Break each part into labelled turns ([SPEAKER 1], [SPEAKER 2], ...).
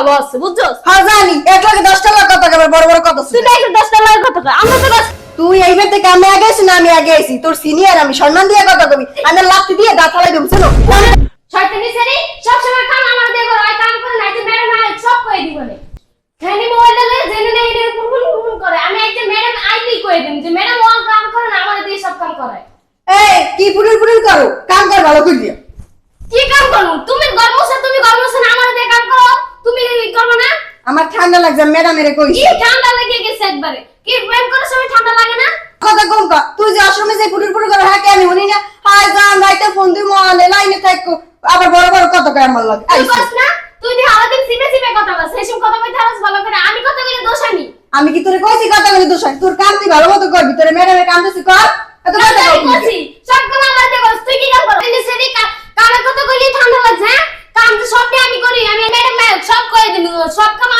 [SPEAKER 1] ভালো আছে বুঝছস?
[SPEAKER 2] হ্যাঁ জানি। এক লাখে দশটা লাখ কথা কবে বড় বড় কথা
[SPEAKER 1] তুই
[SPEAKER 2] শুনে।
[SPEAKER 1] দেখে দশটা লাগে কত আমরা তো
[SPEAKER 2] তুই এইবার থেকে আমি আগে আছি না আমি আগে আছি তোর সিনিয়র আমি সম্মান দিয়ে কথা কবি। আমি লাথি দিয়ে দাঁত ফালাই দেবো শোনো।
[SPEAKER 3] শয়তানি সেরি? সব সময় কাম আমার দিয়ে করো আর কাম করে নাই তো ম্যাডাম সব কই দিব নে খানি মোবাইলটা লয়ে জেনে নেই এটা কুনকুন কুনকুন করে। আমি একটা ম্যাডাম আইলি কই দিম? যে ম্যাডাম ও কাম করে না আমার দিয়ে সব কাম করে
[SPEAKER 2] এই কি পুরুল পুরুল করো? কাম কর ভালো করে দিয়ে
[SPEAKER 3] কি কাম করু তুমি গর্মসা তুমি গর্মসা না আমার দিয়ে কাম করো তুমি করো না
[SPEAKER 2] আমার ঠান্ডা লাগছে ম্যাডাম এর কই
[SPEAKER 3] কি ঠান্ডা লেগে গেছে একবারে? কি প্রেম করার সময় ঠান্ডা লাগে না?
[SPEAKER 2] কথা কম কর তুই যে আশ্রমে যে পুরুল পুরুল করে হ্যাঁ আমি শুনি না। হাই যান রাইতে ফোন দিই মহালে লাইনে থাকো। আবার বড় বড় কথা কয় আমার লাগে।
[SPEAKER 3] বস না তুই দিয়ে আলাদিন সিপে সিপে কথা বল সেইসব কথা কইতে হারাস ভালো করে। আমি কথা কইলে দোষ আমি।
[SPEAKER 2] আমি কি তোরে কইছি কথা বলে দোষ হয়? তোর কাম তুই ভালো মতো করবি তোরে ম্যাডামের কাম তুই কর। এত কথা
[SPEAKER 3] আমি। করছি সব কাম আমার দিয়ে করছ তুই কি কাম করছ এনে সেদি কামের কথা কইলি ঠান্ডা লাগছে হ্যাঁ? কাম তো সবই আমি করি আমি ম্যাডাম সব কই দিন সব কাম আমি করি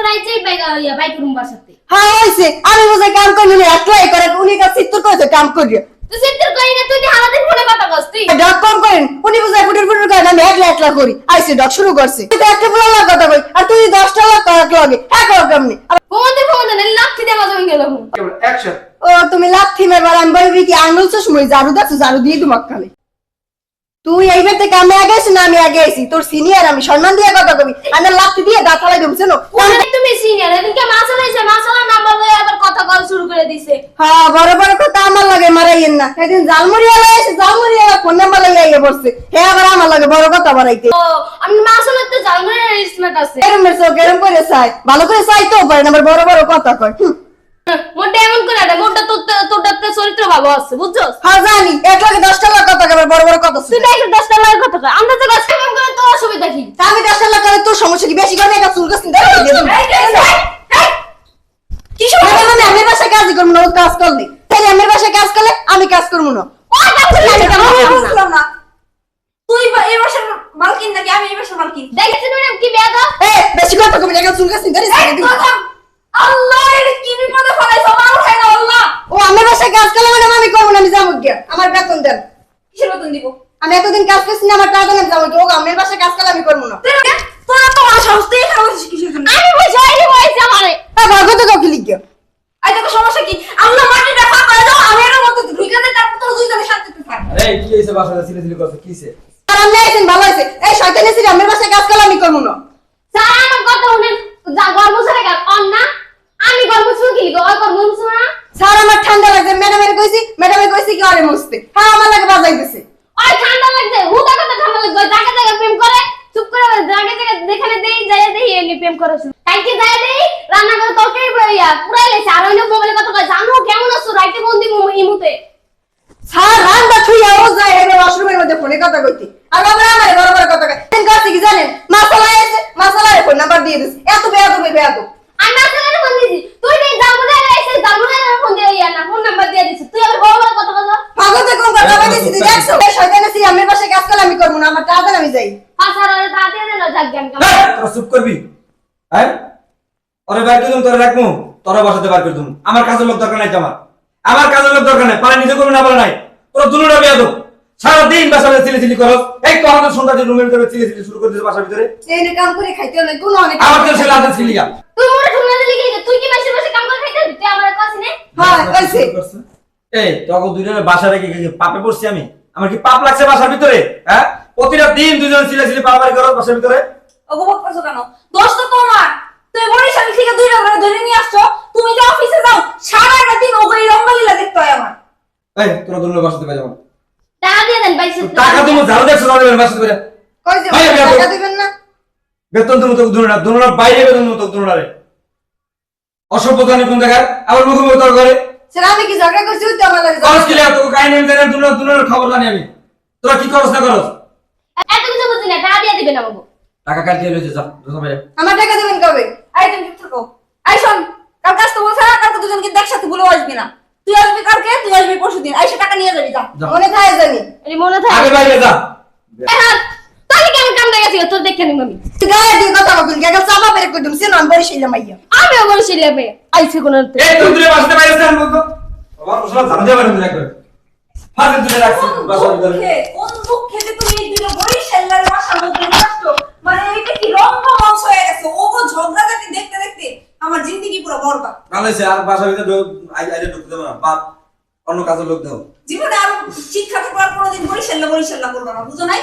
[SPEAKER 3] তো ইয়া বাইক রুম বাসাতে
[SPEAKER 2] হ্যাঁ হইছে। আমি বুঝে কাম করি না একলাই করে উনি কাছে চিত্র কইছে কাম করি
[SPEAKER 3] তুই সিদ্ধর কই না তুই দিয়ে আলাদিন ফোনে কথা কস তুই?
[SPEAKER 2] ডক কম করেন উনি বুঝে পুরুল পুরুল করে আমি একলা একলা করি আইসে ডক শুরু করছে। তুই তো একটা পুরো লাখ কথা কই আর তুই দশটা লাখ কথা লগে হ্যাঁ কর কেমনি?
[SPEAKER 3] ফোনে ফোনে লাঠি দিয়ে বাজাবেন গেল
[SPEAKER 4] অ্যাকশন
[SPEAKER 2] ও তুমি মারবার আমি বলবি কি আঙুল সময় ঝাড়ু দাচ্ছ ঝাড়ু দিয়ে খালি। তুই এইবার থেকে আমি আগে আছি না আমি আগে আছি তোর সিনিয়র আমি সম্মান দিয়ে কথা কবি। আমি লাথি দিয়ে দাঁত ফালাই শোনো।
[SPEAKER 3] ফোনে তুমি সিনিয়র এদিকে মাসালা এসে মাসালা নাম্বার লয়ে আবার কথা কল শুরু করে দিছে।
[SPEAKER 2] হ্যাঁ বড় বড় কথা আমার লাগে মারাইয়েন না। আলা এসে জালমুড়ি আলা ফোন নাম্বার লাগিয়ে আইয়ে পড়ছে। হ্যাঁ আবার আমার লাগে বড় কথা বাড়াইতে
[SPEAKER 3] ও আমি মাসালা তো জালমুড়ির রিসমেন্ট আছে।
[SPEAKER 2] এরম চোখ এরম করে চাই ভালো করে চাইতেও পারে না আবার বড় বড় কথা কয়। হুম।
[SPEAKER 1] মোটা এমন করে না মোটা তোর তোর চরিত্র ভালো আছে বুঝছস?
[SPEAKER 2] হ্যাঁ জানি। এক লাখে দশটা লাখ কথা কবে বড় বড় কথা
[SPEAKER 1] তুই
[SPEAKER 2] শুনে।
[SPEAKER 1] দেখে দশটা লাগে কত টাকা আমরা তো দশ
[SPEAKER 3] কেমন করে তো অসুবিধা কি?
[SPEAKER 2] আমি দশটা লাখ করে তোর সমস্যা কি? বেশি করে একটা চুল গাছ।
[SPEAKER 3] কি সমস্যা?
[SPEAKER 2] মানে আমি বাসায় কাজই করব না কাজ করলে। তাই আমি বাসায় কাজ করলে আমি কাজ করব না।
[SPEAKER 3] কাম কাম
[SPEAKER 5] তুই এই বাসার মালকিন নাকি? আমি এই বাসার মালকিন।
[SPEAKER 3] দেখেছেন ম্যাডাম কি বেয়াদব?
[SPEAKER 2] এ বেশি কথা কবি না চুল গাছ কিনতে হবে, দিয়ে দেবো।
[SPEAKER 5] কথা আল্লাহ এটা কি বিপদে ফলাইছো আমার উঠাই না আল্লাহ
[SPEAKER 2] ও আমার বাসায় কাজ করলে মানে আমি করব না আমি যাব গিয়া আমার বেতন দেন।
[SPEAKER 5] কিসের বেতন দিব?
[SPEAKER 2] আমি এতদিন কাজ করছি না আমার টাকা দেন আমি যাব। গিয়া। ও বাসায় কাজ করলে আমি করব না।
[SPEAKER 5] তোরা তো আমার সাহস দিয়ে এখানে বসেছিস কিসের জন্য?
[SPEAKER 3] আমি বুঝি আইলি বইছে আমারে।
[SPEAKER 2] ভাগ্য তো কাউকে লিখ
[SPEAKER 5] আই দেখো সমস্যা কি? আল্লাহ মাটি দেখা করে দাও আমি এর মতো ঢুকে দেয় তারপর তোর দুইজনের সাথে থাক।
[SPEAKER 4] আরে কি হইছে বাসাতে সিলে সিলে করছে কিছে
[SPEAKER 2] আর আমি আইছেন ভালো হয়েছে এই শয়তান এসে আমার বাসায় কাজ করলে আমি করব না।
[SPEAKER 3] স্যার আমার কথা শুনেন। যা গর্ব ছেড়ে গেল অন না আমি গর্ব ছেড়ে কি? লিখো ওই গর্ব না।
[SPEAKER 2] স্যার আমার ঠান্ডা লাগছে। ম্যাডামের কইছি ম্যাডামের কইছি কি আরে মস্তে হ্যাঁ আমার লাগে বাজাইতেছে
[SPEAKER 3] ওই ঠান্ডা লাগছে হুদা কথা ঠান্ডা লাগছে জায়গা জায়গা প্রেম করে চুপ করে জায়গা জায়গা দেখানে দেই যাই দেই এমনি প্রেম করে কালকে যাই দেই রান্না করে তরকারি বইয়া পুরাই লেছে। আর ওই মোবাইলে কথা কয় জানো কেমন আছো? রাইতে কোন দিন ইমুতে
[SPEAKER 2] স্যার রান্না থুইয়া ও যায় এবার ওয়াশরুমের মধ্যে ফোনে কথা কইতে। আর বাবা আমার বড় বড় কথা কয় কেন কাছে কি জানেন? মাসালা এসে মাসালার ফোন নাম্বার দিয়ে দিস এত বেয়াদ হবে বেয়াদ
[SPEAKER 3] আমি আসলে ফোন দিছি। তুই নেই জামুনে এসে জামুনে ফোন দিয়ে ইয়া না ফোন নাম্বার দিয়ে দিছিস তুই আবার বড় বড় কথা বলো
[SPEAKER 2] পাগল কোন কথা কইছিস তুই দেখছ শয়তান এসে আমার বাসায় কাজ করলে আমি করব না আমার টাকা আমি যাই।
[SPEAKER 3] ফাসার তাতে দেন জাগ
[SPEAKER 4] তোরা চুপ করবি? হ্যাঁ? ওরে বাইর করে দিম তোরা রাখব তোরা বসাতে বার করে দিম। আমার কাজের লোক দরকার নাই তো আমার কাজের লোক দরকার নাই। পারে নিজে করবি না বলে নাই। তোরা দুনুরা বিয়াদ সারাদিন বাসাতে সিলে সিলি করস। এই তো আমাদের সন্ধ্যা যে রুমের ভিতরে সিলে সিলি শুরু করে দিয়েছে বাসার ভিতরে।
[SPEAKER 2] এই নে কাম করে খাইতে অনেক কোন অনেক
[SPEAKER 4] আমার তো ছেলে হাতে ছিলিয়া
[SPEAKER 3] তুই মোরে ঠুমনা দিলি কি তুই কি মাসে মাসে কাম করে খাইতে তুই আমার কাছে নে।
[SPEAKER 2] হ্যাঁ কইছে।
[SPEAKER 4] এই তোকে দুজনের বাসা রেখে পাপে পড়ছি আমি। আমার কি পাপ লাগছে বাসার ভিতরে? হ্যাঁ? প্রতিটা দিন দুজন সিলে সিলে পারাপারি করো বাসার ভিতরে।
[SPEAKER 5] অবক করছ কেন? দোষ তো তোমার। তুই বরিশাল থেকে দুই টাকা ধরে নিয়ে আসছো। তুমি যে অফিসে যাও সারাটা দিন ওকে এই রঙ্গলীলা দেখতে হয় আমার।
[SPEAKER 4] এই তোরা দুজনের বাসাতে পাই যাব
[SPEAKER 3] টাকা দিয়ে দেন বাইসে
[SPEAKER 4] টাকা তুমি ঝাড়ু দেখছ তাদের বাসাতে পাই ভাই, আমি
[SPEAKER 2] টাকা দিবেন না।
[SPEAKER 4] বেতন তুমি তো দুজনের দুজনের বাইরে বেতন তুমি তো দুজনের অসভ্যতানি কোন জায়গায়? আবার মুখে মুখে তর্ক করে।
[SPEAKER 2] স্যার আমি কি ঝগড়া করছি? ওই তো আমার লাগে
[SPEAKER 4] খরচ কিলে তোকে কাহিনী আমি জানি দুজনের দুজনের খবর জানি আমি। তোরা কি করছ না করস?
[SPEAKER 3] এত কিছু বুঝি না টাকা দিয়ে দিবেন আমাকে
[SPEAKER 4] টাকা কাটিয়ে লইছে যা দুজন বাইরে
[SPEAKER 2] আমার টাকা দিবেন কবে?
[SPEAKER 5] আই তুমি চুপ থাকো। আই শোন কাল কাজ তো বলছে না কালকে দুজনকে একসাথে ভুলেও আসবি না। তুই আসবি কালকে তুই আসবি পরশু দিন আইসে টাকা নিয়ে যাবি যা।
[SPEAKER 2] মনে থাকে জানি।
[SPEAKER 1] এর মনে থাকে।
[SPEAKER 4] আগে বাইরে যা।
[SPEAKER 3] তাহলে কেমন কাম লাগে তোর দেখে নিব। আমি
[SPEAKER 2] তুই গায়ে দিয়ে কথা বলুন গেল চাপা বের করে দিম সিন আমি বরিশাল মাইয়া।
[SPEAKER 1] আমিও বলছি রে আইছে কোন
[SPEAKER 4] এই তুই দুজনের বাসাতে বাইরে যান বলতো বাবা ওসব ঝাড়ু দিয়ে বাইরে একবার। ফাঁসে তুলে রাখছি
[SPEAKER 5] কোন
[SPEAKER 4] বাসার ভিতরে
[SPEAKER 5] দুঃখে? কোন দুঃখে যে তুমি এই দুটো বরিশালের বাসার মধ্যে নিয়ে আসছো মানে এটা কি রঙ্গমঞ্চ
[SPEAKER 4] ভালো হয়েছে আর বাসার ভিতরে আইলে ঢুকতে দেবো না বাপ অন্য কাজের লোক দাও।
[SPEAKER 5] জীবনে আর শিক্ষা থাকার কোনোদিন বরিশাল না বরিশাল না করব না বুঝো নাই?